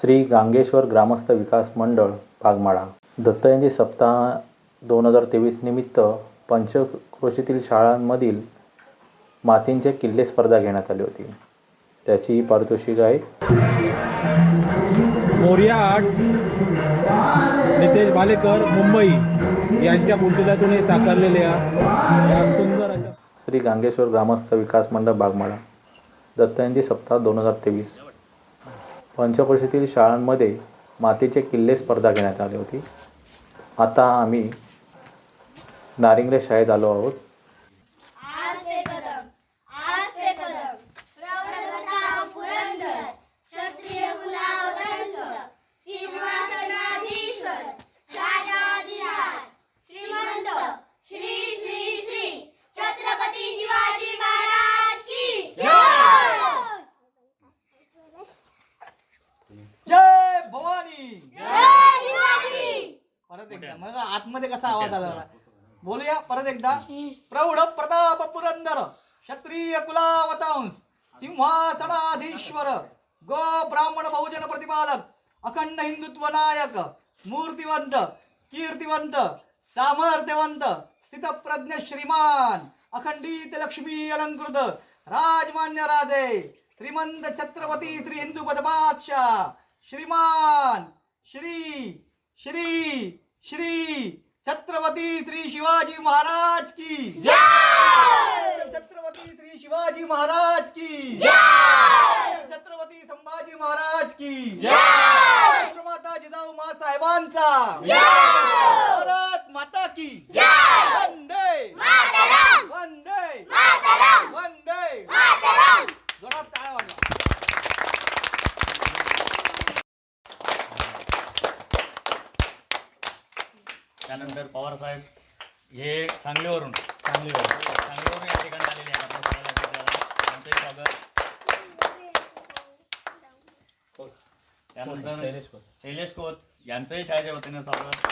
श्री गांगेश्वर ग्रामस्थ विकास मंडळ भागमाळा. दत्तजयंती सप्ताह दोन हजार तेवीस निमित्त पंचक्रोशीतील शाळांमधील मातींचे किल्ले स्पर्धा घेण्यात आली होती. त्याची ही पारितोषिक आहे. मोर्या आर्ट्स नितेश भालेकर मुंबई यांच्या पुतळ्यातून हे साकारलेल्या या सुंदर श्री गांगेश्वर ग्रामस्थ विकास मंडळ बागमाळा दत्तजयंती सप्ताह दोन हजार तेवीस. पंचक्रोशीतील शाळांमध्ये मातीचे किल्ले स्पर्धा घेण्यात आली होती. आता आम्ही नारिंगले शाळेत आलो आहोत आज ते कदम आज ते कदम प्रौढ प्रताप पुरंदर क्षत्रिय गुलाव वंश सिंहासनाधीश्वर राजाधिराज श्रीमंत श्री श्री श्री छत्रपती शिवाजी महाराज की जय जय भवानी जय शिवाजी परत एकदा मग असा आवाज आला बोलूया परत एकदा. प्रौढ प्रताप पुरंदर क्षत्रिय कुलावतांस सिंहासनाधीश्वर गो ब्राह्मण बहुजन प्रतिपालक अखंड हिंदुत्व नायक मूर्तिवंत कीर्तिवंत सामर्थ्यवंत स्थितप्रज्ञ श्रीमान अखंडित लक्ष्मी अलंकृत राजमान्य राजे श्रीमंत छत्रपती श्री हिंदू बादशाह श्रीमान श्री श्री श्री छत्रपती श्री शिवाजी महाराज की छत्रपती श्री शिवाजी महाराज की छत्रपती संभाजी महाराज की राष्ट्रमाता जिजाऊ मा साहेबांचा भारत माता की वंदे वंदे वंदे जोरात टाळ्या वाजवा. त्यानंतर पवार साहेब हे सांगलीवरून सांगलीवरून सांगलीवरून या ठिकाणी आलेले आहेत आपल्या सगळ्या विद्यार्थ्यांना. त्यांचंही स्वागत त्यानंतर शैलेश खोत यांचंही शाळेच्या वतीने स्वागत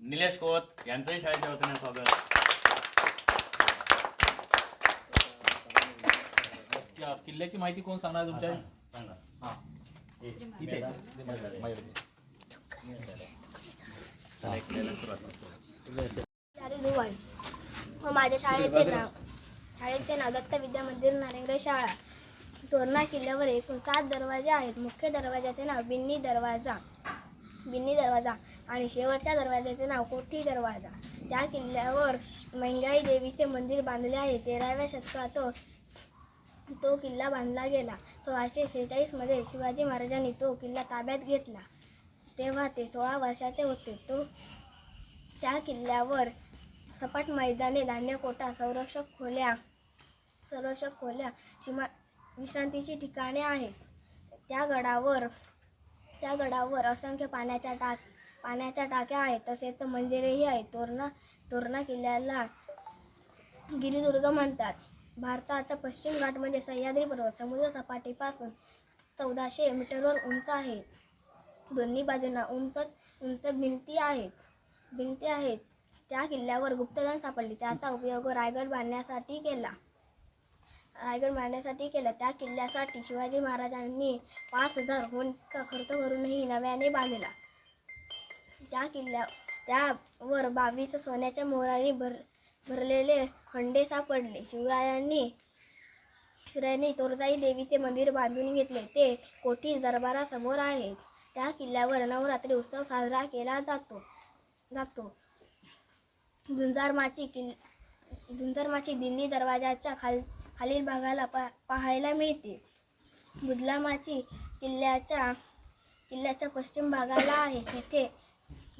निलेश खोत यांचंही शाळेच्या वतीने स्वागत किल्ल्याची माहिती कोण सांगणार तुमच्या? सांगा. हा. इथे. चारी दिवाळी व माझ्या शाळेचे नाव शाळेचे नाव दत्त विद्या मंदिर नारेंद्र शाळा. तोरणा किल्ल्यावर एकूण सात दरवाजे आहेत. मुख्य दरवाजाचे नाव बिन्नी दरवाजा. बिन्नी दरवाजा. आणि शेवटच्या दरवाजाचे नाव कोठी दरवाजा. त्या किल्ल्यावर मंगाई देवीचे मंदिर बांधले आहे. तेराव्या शतकात तो किल्ला बांधला गेला. सोळाशे सेहेचाळीसमध्ये शिवाजी महाराजांनी तो किल्ला ताब्यात घेतला. तेव्हा ते सोळा वर्षाचे होते. तो त्या किल्ल्यावर सपाट मैदाने धान्य कोटा संरक्षक खोल्या संरक्षक खोल्या शिमा विश्रांतीची ठिकाणे आहेत. त्या गडावर त्या गडावर असंख्य पाण्याच्या टाक पाण्याच्या टाक्या आहेत. तसेच मंदिरेही आहेत. तोरणा तोरणा किल्ल्याला गिरिदुर्ग म्हणतात. भारताचा पश्चिम घाट म्हणजे सह्याद्री पर्वत. समुद्र सपाटीपासून चौदाशे मीटरवर उंच आहे. दोन्ही बाजूंना उंचच उंच भिंती आहेत भिंती आहेत. त्या किल्ल्यावर गुप्तधन सापडली. त्याचा उपयोग रायगड बांधण्यासाठी केला. रायगड बांधण्यासाठी केला. त्या किल्ल्यासाठी शिवाजी महाराजांनी पाच हजार का खर्च करूनही नव्याने बांधला. त्या किल्ल्या त्यावर बावीस सोन्याच्या मोराने भर भरलेले खंडे सापडले. शिवरायांनी शिवरायांनी तोरजाई देवीचे मंदिर बांधून घेतले. ते कोठी दरबारासमोर आहेत? त्या किल्ल्यावर नवरात्री उत्सव साजरा केला जातो. जातो. झुंजारमाची किल् झुंजारमाची दिल्ली दरवाजाच्या खाल खालील भागाला पा पाहायला मिळते. बुदलामाची किल्ल्याच्या किल्ल्याच्या पश्चिम भागाला आहे. तिथे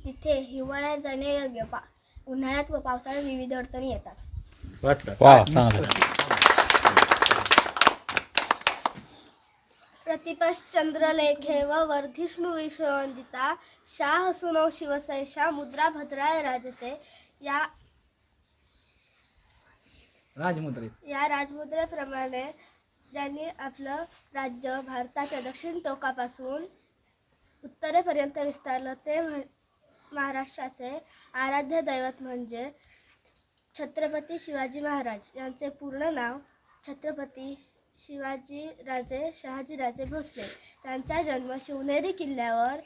तिथे हिवाळ्यात जाण्यायोग्य पा उन्हाळ्यात व पावसाळ्यात विविध अडचणी येतात. वा सांगा प्रतिपश्चंद्रलेखे व वर्धिष्णु विश्ववंदिता शाह सुनो शिवसैषा मुद्रा भद्राय राजते. या राजमुद्रित या राजमुद्रेप्रमाणे ज्यांनी आपलं राज्य भारताच्या दक्षिण टोकापासून उत्तरेपर्यंत विस्तारलं ते म्हण महाराष्ट्राचे आराध्य दैवत म्हणजे छत्रपती शिवाजी महाराज यांचे पूर्ण नाव छत्रपती शिवाजी राजे शहाजीराजे भोसले. त्यांचा जन्म शिवनेरी किल्ल्यावर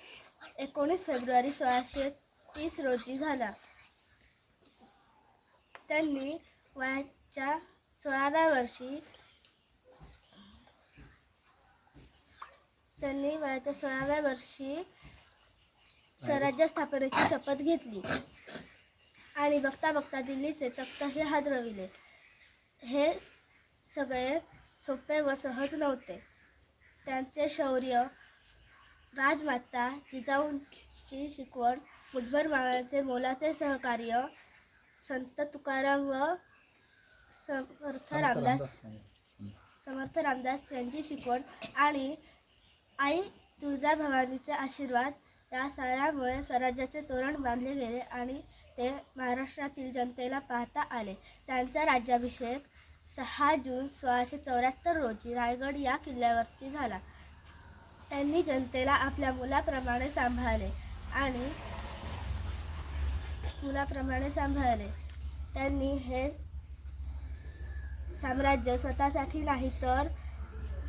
एकोणीस फेब्रुवारी सोळाशे तीस रोजी झाला. त्यांनी वयाच्या सोळाव्या वर्षी त्यांनी वयाच्या सोळाव्या वर्षी स्वराज्य स्थापनेची शपथ घेतली. आणि बघता बघता दिल्लीचे तख्तही हादरविले. हे सगळे सोपे व सहज नव्हते. त्यांचे शौर्य राजमाता जिजाऊंची शिकवण मुठभर मावळ्यांचे मोलाचे सहकार्य संत तुकाराम व समर्थ रामदास. समर्थ रामदास यांची शिकवण आणि आई तुळजाभवानीचे आशीर्वाद या साऱ्यामुळे स्वराज्याचे तोरण बांधले गेले आणि ते महाराष्ट्रातील जनतेला पाहता आले. त्यांचा राज्याभिषेक सहा जून सोळाशे चौऱ्याहत्तर रोजी रायगड या किल्ल्यावरती झाला. त्यांनी जनतेला आपल्या मुलाप्रमाणे सांभाळले आणि मुलाप्रमाणे सांभाळले. त्यांनी हे साम्राज्य स्वतःसाठी नाही तर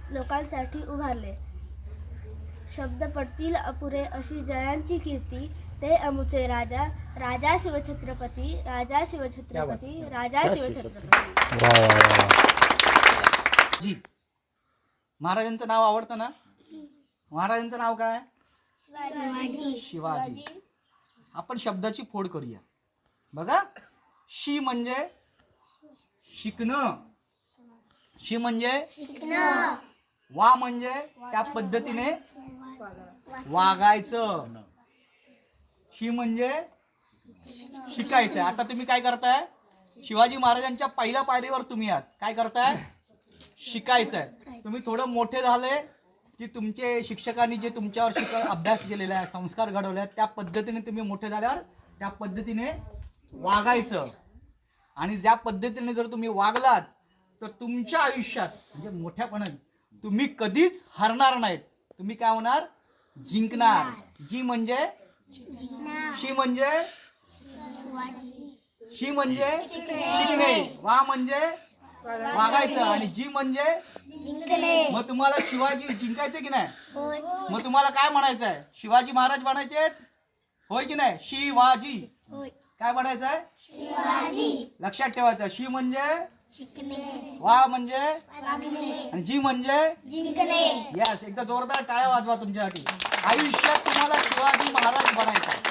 लोकांसाठी उभारले. शब्द पडतील अपुरे अशी जयांची कीर्ती. ते अमुचे राजा राजा शिवछत्रपती राजा शिवछत्रपती राजा शिवछत्रपती. जी. महाराजांचं नाव आवडतं ना? महाराजांचं नाव काय? शिवाजी. आपण शब्दाची फोड करूया. बघा. शी म्हणजे? शिकणं. शी म्हणजे? वा म्हणजे? त्या पद्धतीने वागायचं. ही म्हणजे शिकायचं. आता तुम्ही काय करताय? शिवाजी महाराजांच्या पहिल्या पायरीवर तुम्ही आहात. काय करताय? शिकायचंय. तुम्ही थोडं मोठे झाले की तुमचे शिक्षकांनी जे तुमच्यावर शिक अभ्यास केलेला आहे संस्कार घडवले आहेत त्या पद्धतीने तुम्ही मोठे झाल्यावर त्या पद्धतीने वागायचं. आणि ज्या पद्धतीने जर तुम्ही वागलात तर तुमच्या आयुष्यात म्हणजे मोठ्यापणात तुम्ही कधीच हरणार नाहीत. तुम्ही काय होणार? जिंकणार. जी म्हणजे? शी म्हणजे? शी म्हणजे? शिकणे वा म्हणजे? वागायचं आणि जी म्हणजे? मग तुम्हाला शिवाजी जिंकायचे की नाही? मग तुम्हाला काय म्हणायचं आहे शिवाजी महाराज बनायचे होय की नाही? शिवाजी. काय बनायचंय लक्षात ठेवायचं. शी म्हणजे? वा म्हणजे? आणि जी म्हणजे? यस एकदा जोरदार टाळ्या वाजवा तुमच्यासाठी. आयुष्यात तुम्हाला शिवाजी महाराज बनायचं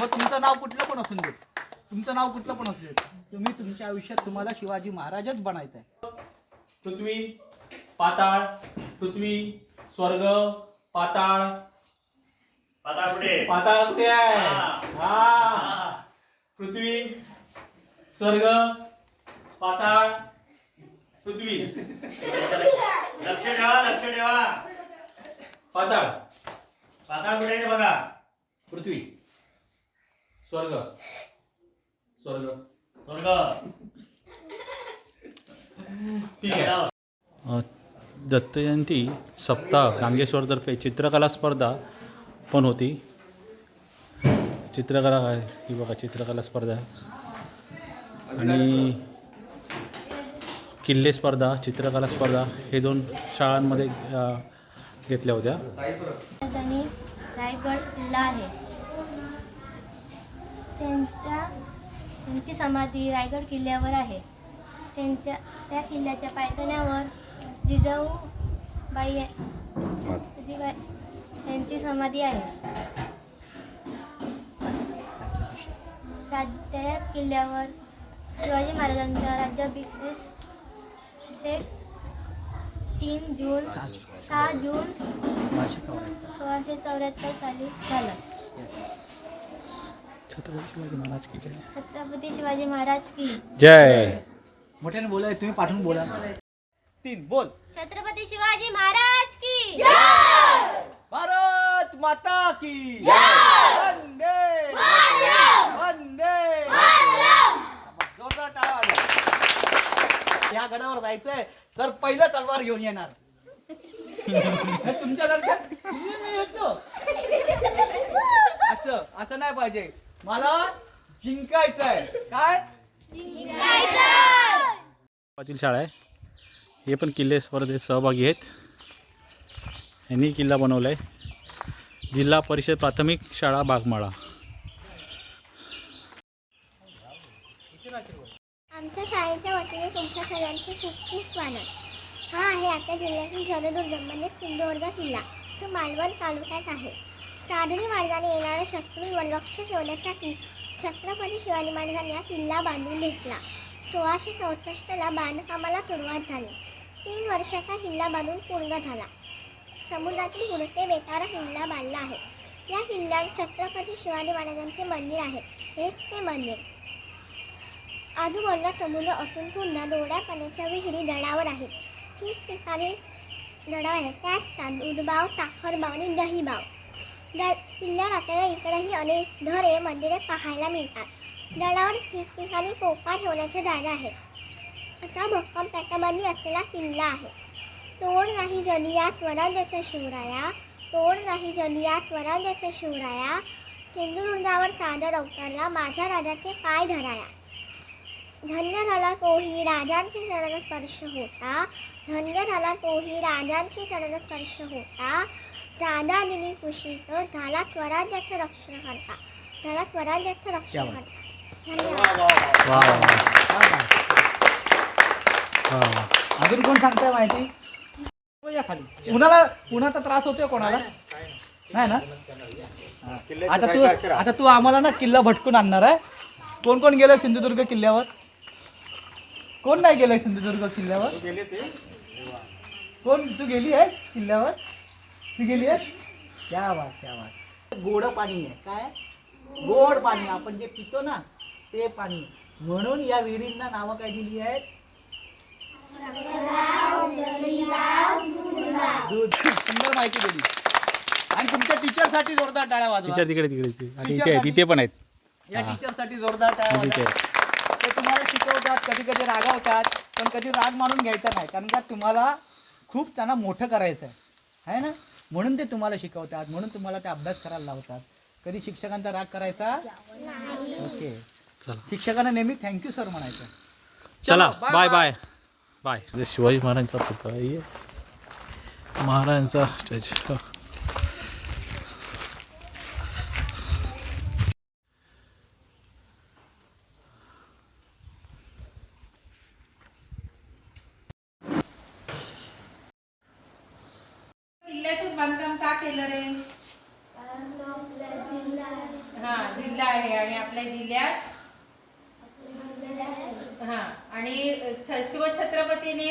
मग तुमचं नाव कुठलं पण असून दे. तुमचं नाव कुठलं पण असू दे. तुम्ही तुमच्या आयुष्यात तुम्हाला शिवाजी महाराजच बनायचं आहे पृथ्वी पाताळ पृथ्वी स्वर्ग पाताळ. पाताळ कुठे? पाताळ कुठे आहे? हा. हा. पृथ्वी स्वर्ग पाताळ पृथ्वी. लक्ष ठेवा लक्ष ठेवा. पाताळ. पाताळ कुठे आहे बघा? पृथ्वी. स्वर्ग. स्वर्ग. स्वर्ग. ठीक आहे. दत्त जयंती सप्ताह नागेश्वरतर्फे चित्रकला स्पर्धा पण होती. चित्रकला काय? ही बघा चित्रकला स्पर्धा. आणि किल्ले स्पर्धा चित्रकला स्पर्धा हे दोन शाळांमध्ये घेतल्या होत्या. आणि रायगड किल्ला आहे. त्यांच्या त्यांची समाधी रायगड किल्ल्यावर आहे. त्यांच्या त्या किल्ल्याच्या पायथण्यावर जिजाऊबाई जिजाबाई त्यांची समाधी आहे. राज त्या किल्ल्यावर शिवाजी महाराजांचा राज्याभिषेक तीन जून सहा जून. सोळाशे चौऱ्याहत्तर. साली झाला. छत्रपती शिवाजी महाराज की जय. छत्रपती शिवाजी महाराज की जय. मोठ्याने बोलाय तुम्ही पाठवून बोला. तीन बोल. छत्रपती शिवाजी महाराज की भारत माता की वंदे! वंदे जोरदार टाळा या गडावर जायचंय तर पहिलं तलवार घेऊन येणार. तुमच्या दरम्यान मी येतो. असं असं नाही पाहिजे. मला जिंकायचंय. काय? शाळा आहे. हे पण किल्ले स्पर्धेत सहभागी आहेत. यांनी किल्ला बनवला आहे जिल्हा परिषद प्राथमिक शाळा बागमाळा. आमच्या शाळेच्या वतीने तुमच्या सगळ्यांचे खूप खूप स्वागत. हा आहे आता जिल्ह्यातील जलदुर्ग म्हणजे सिंधुदुर्ग किल्ला. तो मालवण तालुक्यात आहे. सागरी मार्गाने येणाऱ्या शत्रूंवर लक्ष ठेवण्यासाठी छत्रपती शिवाजी महाराजांनी हा किल्ला बांधून घेतला. सोळाशे चौसष्टला बांधकामाला सुरुवात झाली. तीन वर्षाचा किल्ला बांधून पूर्ण झाला. समुद्रातील गुरुते बेटावर किल्ला बांधला आहे. या किल्ल्यात छत्रपती शिवाजी महाराजांचे मंदिर आहे. हेच ते मंदिर. आजूबाजूला समुद्र असून पुन्हा डोळ्या पाण्याच्या विहिरी दडावर आहेत ठिकठिकाणी दडावर आहेत त्यात दूधबाव साखरबाव आणि दहीबाव द किल्ल्यावर आपल्याला इकडेही अनेक घरे मंदिरे पाहायला मिळतात. दडावर ठिकठिकाणी पोका ठेवण्याच्या जागा आहेत असा भक्कम पॅटाबंदी असलेला किल्ला आहे. तोड नाही जलिया स्वराज्याच्या शिवराया. तोड नाही जलिया स्वराज्याच्या शिवराया. सिंधुदुर्गावर सादर अवतरला माझ्या राजाचे पाय धराया. धन्य झाला तोही राजांची चरण स्पर्श होता. धन्य झाला तोही राजांची चरण स्पर्श होता. राजा दिनी कुशीत झाला स्वराज्याचं रक्षण करता. झाला स्वराज्याचं रक्षण करता. अजून कोण सांगताय माहिती? या खाली. कुणाला कुणाचा त्रास होतोय कोणाला? नाही ना? हा. आता तू आता तू आम्हाला ना किल्ला भटकून आणणार आहे. कोण कोण गेलं सिंधुदुर्ग किल्ल्यावर? कोण नाही गेलंय सिंधुदुर्ग किल्ल्यावर? कोण? तू गेली आहे किल्ल्यावर? तू गेली आहे क्या बात क्या बात. गोड पाणी आहे. काय? गोड पाणी. आपण जे पितो ना ते पाणी. म्हणून या विहिरींना नावं काय दिली आहेत? दूध. सुंदर माहिती दिली. आणि तुमच्या टीचरसाठी जोरदार टाळ्या वाजवा. टीचर तिकडे तिकडे. आणि इथे तिथे पण आहेत. या टीचरसाठी जोरदार टाळ्या वाजवा. ते तुम्हाला शिकवतात कधी कधी रागावतात पण कधी राग मानून घ्यायचा नाही. कारण का तुम्हाला खूप त्यांना मोठं करायचं आहे है ना? म्हणून ते तुम्हाला शिकवतात म्हणून तुम्हाला ते अभ्यास करायला लावतात. कधी शिक्षकांचा राग करायचा? ओके. चला. शिक्षकांना नेहमी थँक्यू सर म्हणायचं. चला बाय बाय बाय शिवाजी महाराजांचा पुतळा आहे. महाराजांचा स्टॅच्यू किल्ल्याचंच बांधकाम का केलं रे हा जिल्हा आहे आणि आपल्या जिल्ह्यात हा आणि छ- शिवछत्रपतीने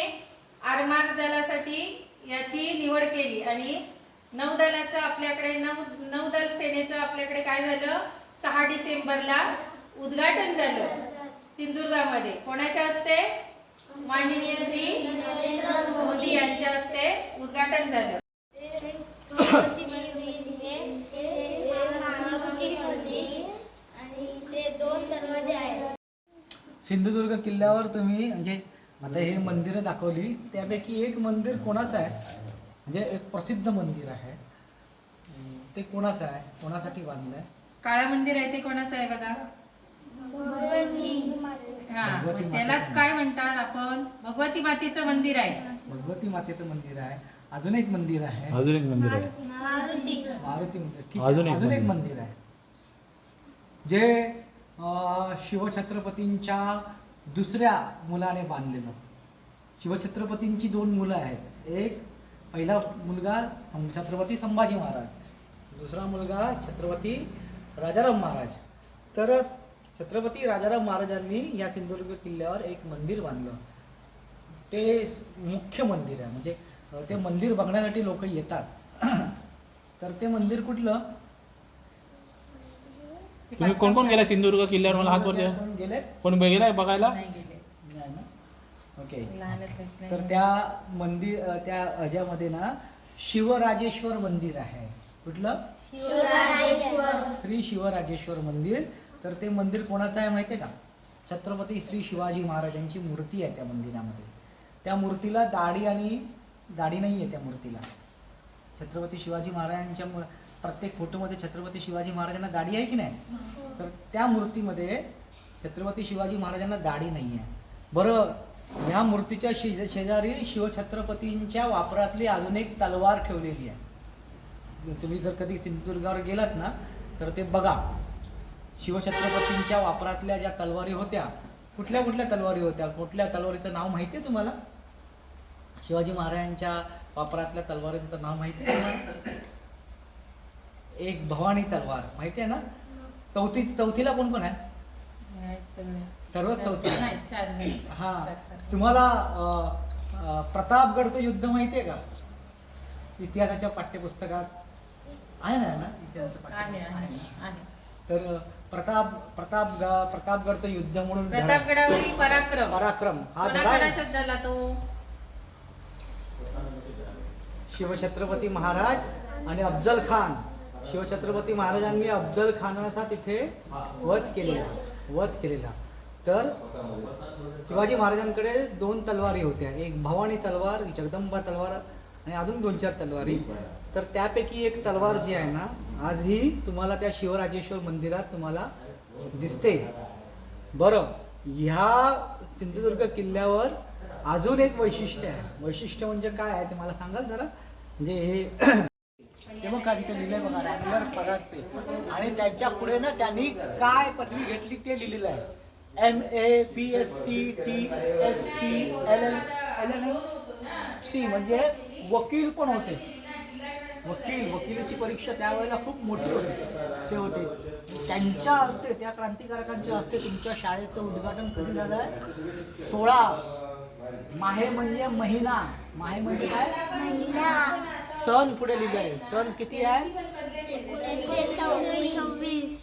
आरमार दलासाठी याची निवड केली आणि नौदलाचं आपल्याकडे नौ नौदल सेनेचं आपल्याकडे काय झालं सहा डिसेंबरला उद्घाटन झालं सिंधुदुर्गामध्ये कोणाच्या हस्ते माननीय श्री मोदी यांच्या हस्ते उद्घाटन झालं आणि ते दोन दरवाजे आहेत सिंधुदुर्ग किल्ल्यावर तुम्ही म्हणजे आता हे मंदिरं दाखवली त्यापैकी एक मंदिर कोणाचं आहे? म्हणजे एक प्रसिद्ध मंदिर आहे. अं, ते कोणाचं आहे? कोणासाठी बांधलं आहे काळा मंदिर आहे ते कोणाचं आहे बघा? हा भगवती मग त्यालाच काय म्हणतात आपण? भगवती मातेचं मंदिर आहे. भगवती मातेचं मंदिर आहे. अजून एक मंदिर आहे. अजून एक मंदिर आहे. मारुती. मंदिर. ठीक अजून एक अजून एक मंदिर. मंदिर आहे. जे शिवछत्रपतींच्या दुसऱ्या मुलाने बांधलेलं. शिवछत्रपतींची दोन मुलं आहेत. एक पहिला मुलगा सं- छत्रपती संभाजी महाराज. दुसरा मुलगा छत्रपती राजाराम महाराज. तर छत्रपती राजाराम महाराजांनी या सिंधुदुर्ग किल्ल्यावर एक मंदिर बांधलं. ते मुख्य मंदिर आहे. म्हणजे ते मंदिर बघण्यासाठी लोक येतात. तर ते मंदिर कुठलं? तुम्ही कोण कोण गेला सिंधुदुर्ग किल्ल्यावर मला हात वर द्या. कोण गेलाय बघायला? नाही गेले नाही ना? ओके. लहानच आहेत, नाही. तर त्या मंदिर अ, त्या ह्याच्यामध्ये ना शिवराजेश्वर मंदिर आहे. कुठलं? श्री शिवराजेश्वर मंदिर. तर ते मंदिर कोणाचं आहे माहिती आहे का? छत्रपती श्री शिवाजी महाराजांची मूर्ती आहे त्या मंदिरामध्ये. त्या मूर्तीला दाढी आणि दाढी नाही आहे त्या मूर्तीला. छत्रपती शिवाजी महाराजांच्या मु- प्रत्येक फोटोमध्ये छत्रपती शिवाजी महाराजांना दाढी आहे की नाही? तर त्या मूर्तीमध्ये छत्रपती शिवाजी महाराजांना दाढी नाही आहे. बरं ह्या मूर्तीच्या शेज शेजारी शिवछत्रपतींच्या वापरातली अजून एक तलवार ठेवलेली आहे. तुम्ही जर कधी सिंधुदुर्गावर गेलात ना तर ते बघा. शिवछत्रपतींच्या वापरातल्या ज्या तलवारी होत्या कुठल्या कुठल्या तलवारी होत्या? कुठल्या तलवारीचं नाव माहिती आहे तुम्हाला? शिवाजी महाराजांच्या वापरातल्या तलवारींचं नाव माहिती आहे तुम्हाला? एक भवानी तलवार माहिती आहे ना? चौथी चौथीला कोण कोण आहे? सर्वच चौथी. हा. तुम्हाला प्रतापगडचं युद्ध माहिती आहे का? इतिहासाच्या पाठ्यपुस्तकात आहे ना ना? तर प्रताप प्रताप प्रतापगडचं युद्ध म्हणून प्रतापगडावरील पराक्रम. पराक्रम. हा झाला तो? शिवछत्रपती महाराज आणि अफजल खान. शिवछत्रपती महाराजांनी अफजल खानाचा तिथे वध केलेला वध केलेला. तर शिवाजी महाराजांकडे दोन तलवारी होत्या. एक भवानी तलवार जगदंबा तलवार आणि अजून दोन चार तलवारी. तर त्यापैकी एक तलवार जी आहे ना आजही तुम्हाला त्या शिवराजेश्वर मंदिरात तुम्हाला दिसते. बरं ह्या सिंधुदुर्ग किल्ल्यावर अजून एक वैशिष्ट्य आहे. वैशिष्ट्य म्हणजे काय आहे ते मला सांगाल जरा? म्हणजे हे ते बघा तिथे लिहिलंय बघा रँगलर पगार पे आणि त्याच्या पुढे ना त्यांनी काय पदवी घेतली ते लिहिलेलं आहे. M A P S C T S C L L L L C म्हणजे वकील पण होते. वकील वकिलीची परीक्षा त्यावेळेला खूप मोठी होती. ते होते. त्यांच्या हस्ते त्या क्रांतिकारकांच्या हस्ते तुमच्या शाळेचं उद्घाटन कधी झालं आहे सोळा. माहे म्हणजे महिना. माहे म्हणजे काय? सण पुढे लिहिलं आहे सण किती आहे?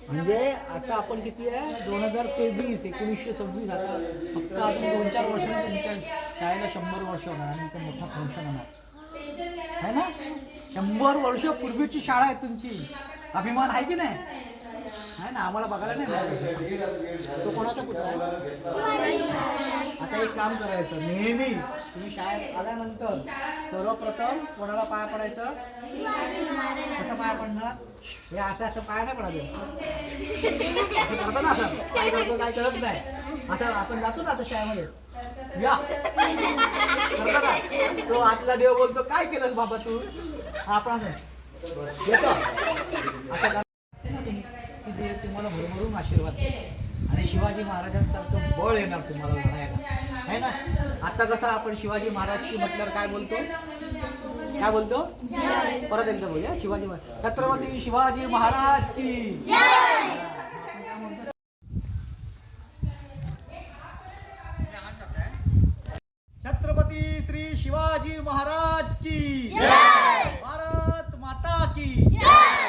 म्हणजे आता आपण किती आहे? दोन हजार तेवीस एकोणीसशे सव्वीस. आता फक्त अजून दोन चार वर्षांनी तुमच्या शाळेला शंभर वर्ष होणार आणि इथं मोठा फंक्शन होणार. है ना? शंभर वर्ष पूर्वीची शाळा आहे तुमची. अभिमान आहे की नाही? आहे ना? आम्हाला बघायला नाही मिळालं. तो कोणाचा पुत्र आहे? आता एक काम करायचं. नेहमी तुम्ही शाळेत आल्यानंतर सर्वप्रथम कोणाला पाया पडायचं? कसं पाया पडणार? हे असं असं पाया नाही पडायचं असं करतो ना असं. काय करतो काय कळत नाही. आता आपण जातो ना आता शाळेमध्ये. या. करतो तो आतला देव बोलतो काय केलंस बाबा तू? आपण असं येतो असं ते तुम्हाला भरभरून आशीर्वाद देतो. आणि शिवाजी महाराजांसारखं बळ येणार तुम्हाला लढायला आहे ना? आता कसं आपण शिवाजी महाराज की म्हटल्यावर काय बोलतो? काय बोलतो? परत एकदा बोलूया. शिवाजी महाराज. छत्रपती शिवाजी महाराज की छत्रपती श्री शिवाजी महाराज की भारत माता की वंदे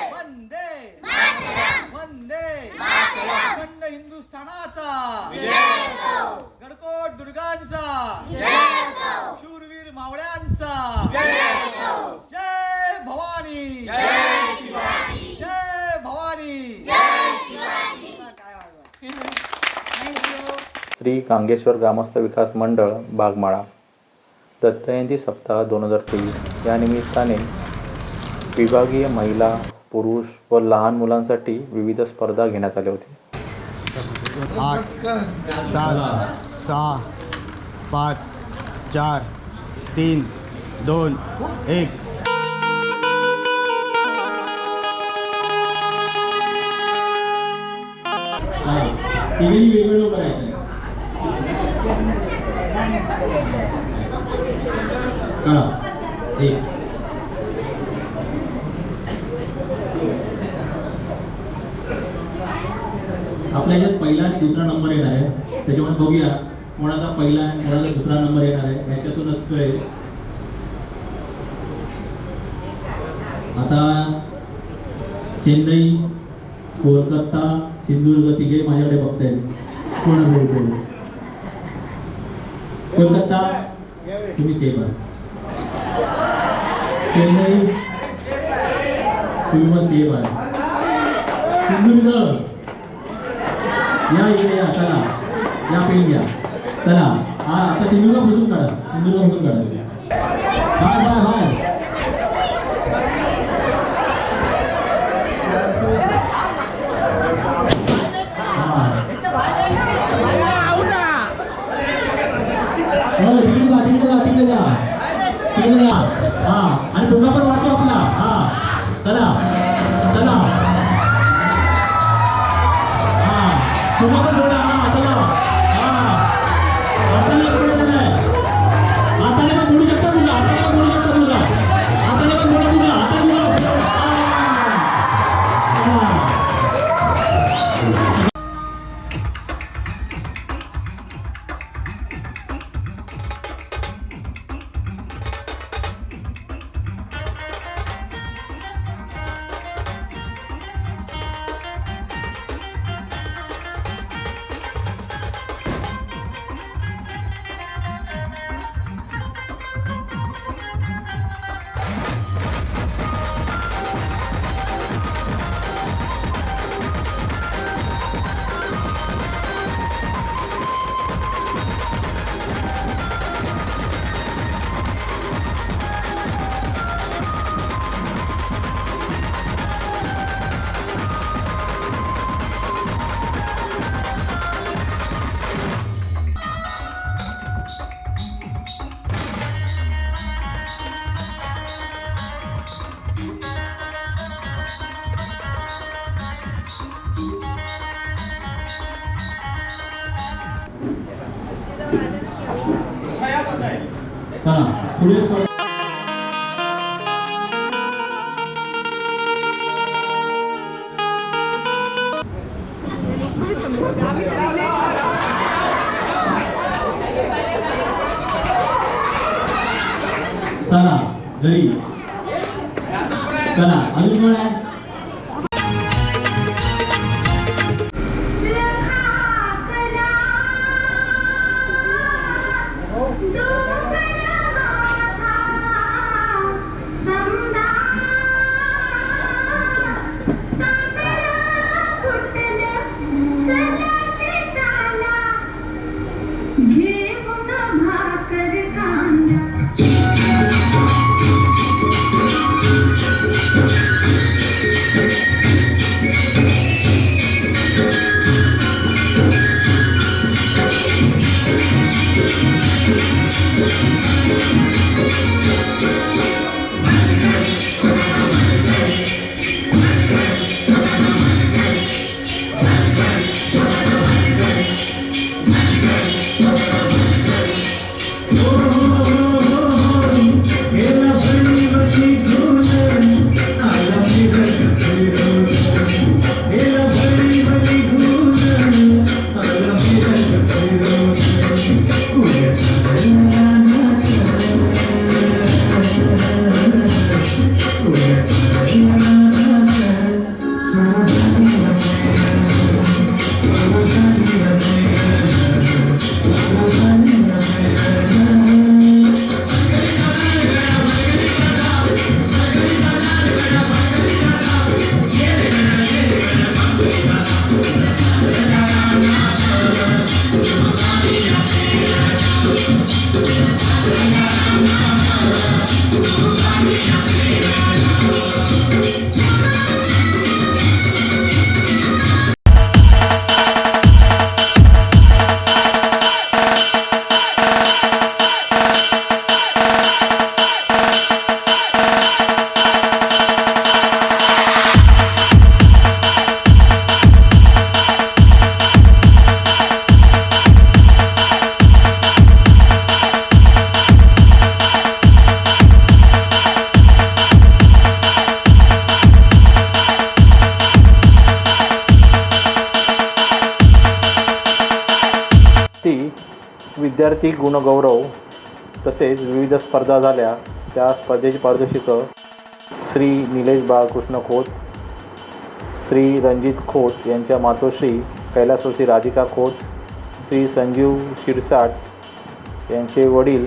वंदे अखंड हिंदुस्थानाचा गडकोट दुर्गांचा. शूरवीर मावळ्यांचा. जय भवानी. जय भवानी. थँक्यू श्री कांगेश्वर ग्रामस्थ विकास मंडळ बागमाळा. दत्तजयंती सप्ताह दोन हजार तेवीस. या निमित्ताने विभागीय महिला पुरुष व लहान मुलांसाठी विविध स्पर्धा घेण्यात आल्या होत्या. आठ सात सहा पाच चार तीन दोन एक. तिघेही वेगवेगळं करायचं कळा एक. आपल्या याच्यात पहिला आणि दुसरा नंबर येणार आहे त्याच्यामुळे बघूया कोणाचा पहिला आणि कोणाचा दुसरा नंबर येणार आहे याच्यातूनच कळेल. आता चेन्नई कोलकाता सिंधुदुर्ग तिघे माझ्याकडे बघतायत. कोण असेल कोण कोलकाता तुम्ही सेम आहे. चेन्नई तुम्ही मग सेम आहे. सिंधुदुर्ग. या इकडे या चला या पेन घ्या चला हा आता सिंधूला बसून काढा सिंधूला बसून काढा हाय हाय हाय तिकडे जा तिकडे जा तिकडे जा चला घरी चला अजून कोण पूर्ण गौरव तसेच विविध स्पर्धा झाल्या. त्या स्पर्धेची पारदर्शिकं श्री निलेश बाळकृष्ण खोत श्री रणजित खोत यांच्या मातोश्री कैलासोशी राधिका खोत श्री संजीव शिरसाट यांचे वडील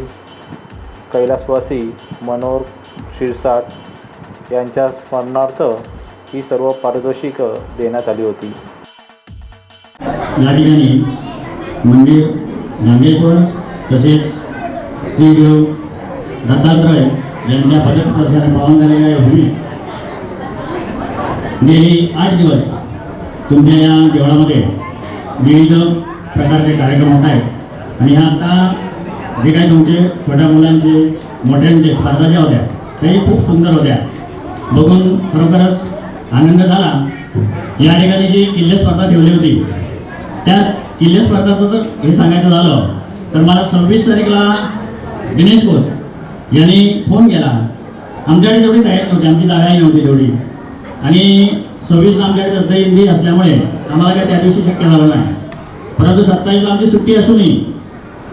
कैलासवासी मनोहर शिरसाट यांच्या स्मरणार्थ ही सर्व पारितोषिकं देण्यात आली होती. या ठिकाणी म्हणजे नागेश्वर तसेच श्रीदेव दत्तात्रय यांच्या पदक स्पर्धेने पावन झालेल्या भूमी गेली आठ दिवस तुमच्या या देवळामध्ये विविध प्रकारचे कार्यक्रम होत आहेत. आणि आता जे काही तुमचे छोट्या मुलांचे मोठ्यांचे स्पर्धा ज्या होत्या त्याही खूप सुंदर होत्या. बघून खरोखरच आनंद झाला. या ठिकाणी जी किल्ले स्पर्धा ठेवली होती त्या किल्ले स्पर्धाचं जर हे सांगायचं झालं तर मला सव्वीस तारीखला दिनेश यांनी फोन केला. आमच्याकडे तेवढी तयारी नव्हती आमची जागाही नव्हती तेवढी. आणि सव्वीसला आमच्याकडे दत्त हिंदी असल्यामुळे आम्हाला काय त्या दिवशी शक्य झालं नाही. परंतु सत्तावीसला आमची सुट्टी असूनही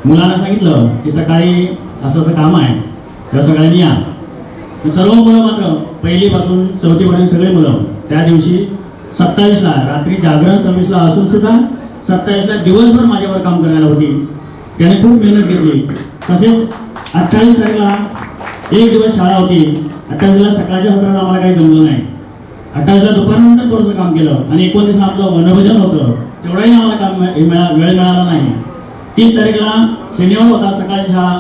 मुलांना सांगितलं की सकाळी असं असं काम आहे तर सगळ्यांनी या. सर्व मुलं मात्र पहिलीपासून चौथीपर्यंत सगळे मुलं त्या दिवशी सत्तावीसला रात्री जागरण सव्वीसला असून सुद्धा सत्तावीसला दिवसभर माझ्यावर काम करायला होती. त्याने खूप मेहनत घेतली तसेच अठ्ठावीस तारीखला एक दिवस शाळा होती. अठ्ठावीसला सकाळच्या सत्रात आम्हाला काही जमलं नाही. अठ्ठावीसला दुपारनंतर थोडंसं काम केलं आणि एकोणतीसला आपलं वनभोजन होतं. तेवढंही आम्हाला काम मिळा वेळ मिळाला नाही. तीस तारीखला शनिवार होता सकाळची शाळा.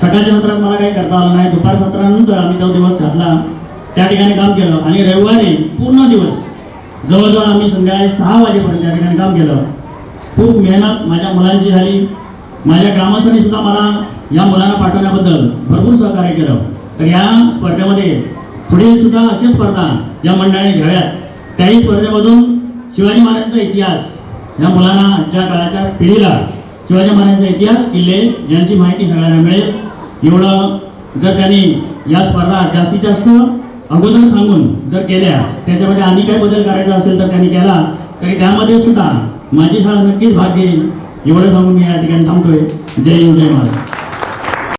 सकाळच्या सत्रात मला काही करता आलं नाही. दुपार सत्रानंतर आम्ही तो दिवस घातला. त्या ठिकाणी काम केलं आणि रविवारी पूर्ण दिवस जवळजवळ आम्ही संध्याकाळी सहा वाजेपर्यंत त्या ठिकाणी काम केलं. खूप मेहनत माझ्या मुलांची झाली. माझ्या ग्रामस्थांनी सुद्धा मला या मुलांना पाठवण्याबद्दल भरपूर सहकार्य केलं. तर या स्पर्धेमध्ये पुढे सुद्धा अशा स्पर्धा या मंडळाने घ्याव्यात. त्याही स्पर्धेमधून शिवाजी महाराजांचा इतिहास या मुलांना आजच्या काळाच्या पिढीला शिवाजी महाराजांचा इतिहास किल्ले यांची माहिती सगळ्यांना मिळेल. एवढं जर त्यांनी या स्पर्धा जास्तीत जास्त अगोदर सांगून जर केल्या त्याच्यामध्ये आणि काय बदल करायचा असेल तर त्यांनी केला तरी त्यामध्ये सुद्धा माझी शाळा नक्कीच भाग घेईल. एवढं सांगून मी या ठिकाणी थांबतोय. जय हिंद जय महाराज